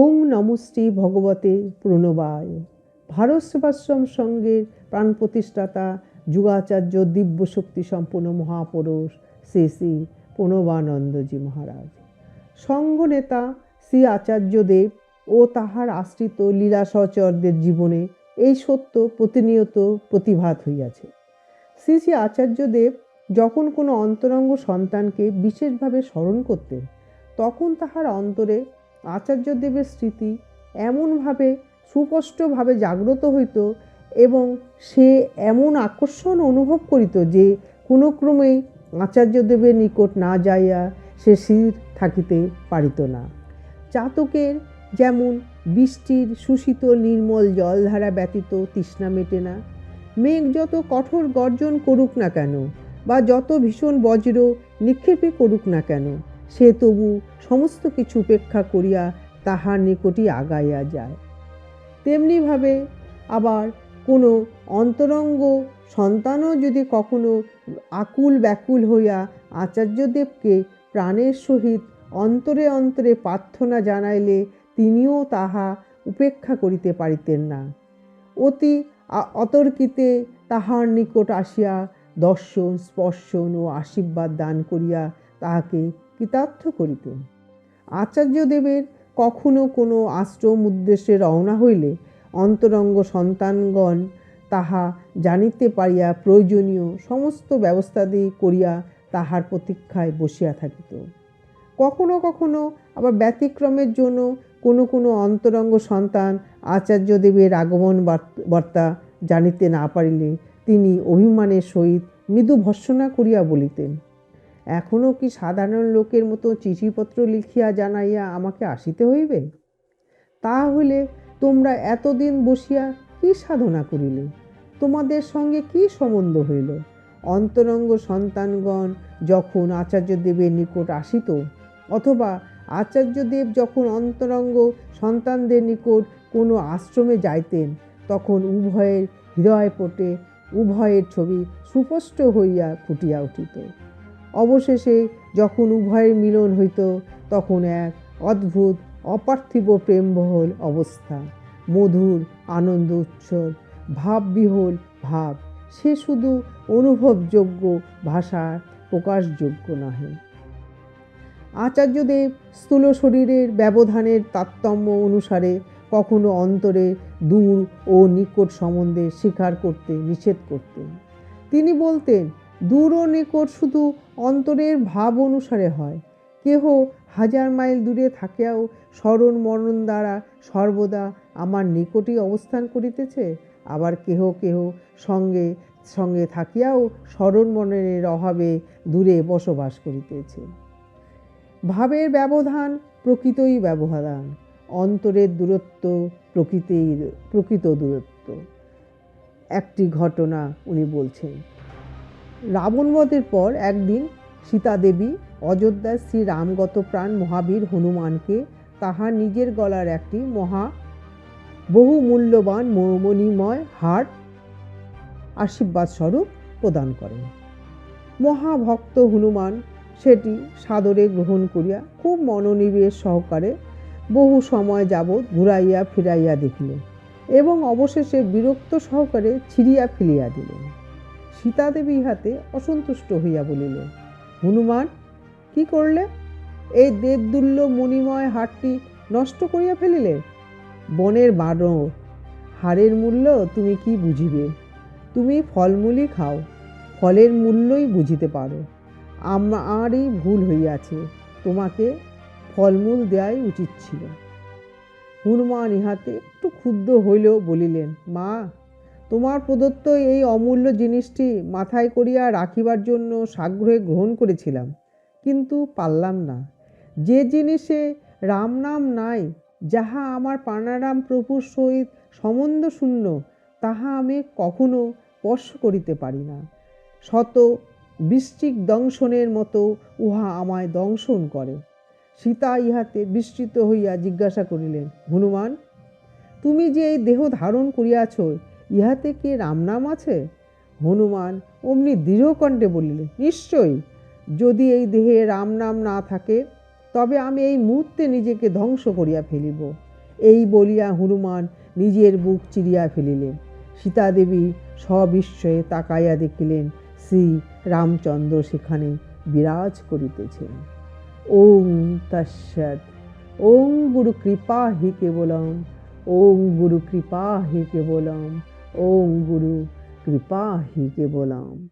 ওং নমশ্রী ভগবতে প্রণবায়। ভারত সেবাশ্রম সঙ্গের প্রাণ প্রতিষ্ঠাতা যুগাচার্য দিব্য শক্তি সম্পন্ন মহাপুরুষ শ্রী শ্রী প্রণবানন্দজি মহারাজ। সঙ্ঘ নেতা শ্রী আচার্যদেব ও তাহার আশ্রিত লীলা সহচরদের জীবনে এই সত্য প্রতিনিয়ত প্রতিভাত হইয়াছে। শ্রী শ্রী আচার্যদেব যখন কোনো অন্তরঙ্গ সন্তানকে বিশেষভাবে স্মরণ করতেন, তখন তাহার অন্তরে আচার্যদেবের স্মৃতি এমনভাবে সুস্পষ্টভাবে জাগ্রত হইত এবং সে এমন আকর্ষণ অনুভব করিত যে কোনো ক্রমেই আচার্যদেবের নিকট না যাইয়া সে স্থির থাকিতে পারিত না। চাতকের যেমন বৃষ্টির সুশীতল নির্মল জলধারা ব্যতীত তৃষ্ণা মেটে না, মেঘ যত কঠোর গর্জন করুক না কেন বা যত ভীষণ বজ্র নিক্ষেপে করুক না কেন সে তবু সমস্ত কিছু উপেক্ষা করিয়া তাহার নিকটই আগাইয়া যায়। তেমনিভাবে আবার কোনো অন্তরঙ্গ সন্তানও যদি কখনো আকুল ব্যাকুল হইয়া আচার্যদেবকে প্রাণের সহিত অন্তরে অন্তরে প্রার্থনা জানাইলে তিনিও তাহা উপেক্ষা করিতে পারিতেন না। অতি অতর্কিতে তাহার নিকট আসিয়া দর্শন, স্পর্শন ও আশীর্বাদ দান করিয়া তাহাকে কৃতার্থ করিতেন আচার্যদেবের কখনো কোনো আশ্রম উদ্দেশ্যে রওনা হইলে অন্তরঙ্গ সন্তানগণ তাহা জানিতে পারিয়া প্রয়োজনীয় সমস্ত ব্যবস্থাদি করিয়া তাহার প্রতীক্ষায় বসিয়া থাকিত। কখনো কখনো আবার ব্যতিক্রমের জন্য কোনো কোনো অন্তরঙ্গ সন্তান আচার্যদেবের আগমন বার্ত- বার্তা জানিতে না পারিলে তিনি অভিমানের সহিত মৃদু ভর্সনা করিয়া বলিতেন এখনও কি সাধারণ লোকের মতো চিঠিপত্র লিখিয়া জানাইয়া আমাকে আসিতে হইবে? তা তাহলে তোমরা এতদিন বসিয়া কি সাধনা করিলে? তোমাদের সঙ্গে কি সম্বন্ধ হইল? অন্তরঙ্গ সন্তানগণ যখন আচার্যদেবের নিকট আসিত, অথবা আচার্যদেব যখন অন্তরঙ্গ সন্তানদের নিকট কোনো আশ্রমে যাইতেন, তখন উভয়ের হৃদয়পটে উভয়ের ছবি সুস্পষ্ট হইয়া ফুটিয়া উঠিত। অবশেষে যখন উভয়ের মিলন হইত, তখন এক অদ্ভুত, অপার্থিব প্রেমবহল অবস্থা। মধুর, আনন্দ উচ্ছল ভাববিহল ভাব, সে শুধু অনুভবযোগ্য ভাষার প্রকাশযোগ্য নহে। আচার্যদেব স্থূল শরীরের ব্যবধানের তারতম্য অনুসারে কখনো অন্তরে দূর ও নিকট সম্বন্ধে স্বীকার করতে নিষেধ করতেন। তিনি বলতেন, দূর ও নিকট শুধু অন্তরের ভাব অনুসারে হয়। কেহ হাজার মাইল দূরে থাকিয়াও স্মরণ মরণ দ্বারা সর্বদা আমার নিকটই অবস্থান করিতেছে। আবার কেহ কেহ সঙ্গে সঙ্গে থাকিয়াও স্মরণ মরণের অভাবে দূরে বসবাস করিতেছে। ভাবের ব্যবধান প্রকৃতই ব্যবধান। অন্তরের দূরত্ব প্রকৃতির, প্রকৃত দূরত্ব। একটি ঘটনা উনি বলছেন। রাবণবধের পর একদিন সীতাদেবী অযোধ্যার শ্রী রামগত প্রাণ মহাবীর হনুমানকে তাহার নিজের গলার একটি মহা বহু মূল্যবান হার আশীর্বাদ স্বরূপ প্রদান করেন। মহাভক্ত হনুমান সেটি সাদরে গ্রহণ করিয়া খুব মনোনিবেশ সহকারে বহু সময় যাবৎ ঘুরাইয়া ফিরাইয়া দেখিলেন এবং অবশেষে বিরক্ত সহকারে ছিঁড়িয়া ফেলিয়া দিলেন। সীতাদেবী ইহাতে অসন্তুষ্ট হইয়া বলিলেন হনুমান, কি করলে? এই দেবদুল্য মণিময় হারটি নষ্ট করিয়া ফেলিলে? বনের বানর, হারের মূল্য তুমি কি বুঝিবে? তুমি ফলমূলই খাও, ফলের মূল্যই বুঝিতে পারো। আমারই ভুল হইয়াছে, তোমাকে ফলমূল দেওয়াই উচিত ছিল। হনুমান ইহাতে একটু ক্ষুব্ধ হইলেও বলিলেন, মা তোমার প্রদত্ত এই অমূল্য জিনিসটি মাথায় করিয়া রাখিবার জন্য সাগ্রহে গ্রহণ করেছিলাম, কিন্তু পারলাম না। যে জিনিসে রাম নাম নাই, যাহা আমার প্রাণারাম প্রভুর সহিত সম্বন্ধ শূন্য, তাহা আমি কখনো স্পর্শ করিতে পারি না। শত বৃষ্টিক দংশনের মতো উহা আমায় দংশন করে। সীতা ইহাতে বিস্মৃত হইয়া জিজ্ঞাসা করিলেন, হনুমান, তুমি যে এই দেহ ধারণ করিয়াছ ইহাতে কি রামনাম আছে? হনুমান অমনি দৃঢ়কণ্ঠে বলিলেন নিশ্চয়ই। যদি এই দেহে রামনাম না থাকে, তবে আমি এই মুহূর্তে নিজেকে ধ্বংস করিয়া ফেলিব। এই বলিয়া হনুমান নিজের বুক চিরিয়া ফেলিলেন। সীতাদেবী সবিস্ময়ে তাকাইয়া দেখিলেন, শ্রী রামচন্দ্র সেখানে বিরাজ করিতেছেন। ওং তৎসৎ। ওং গুরু কৃপা হি কেবলম। ওং গুরু কৃপা হি কেবলম। ওং গুরু কৃপা হি কেবলম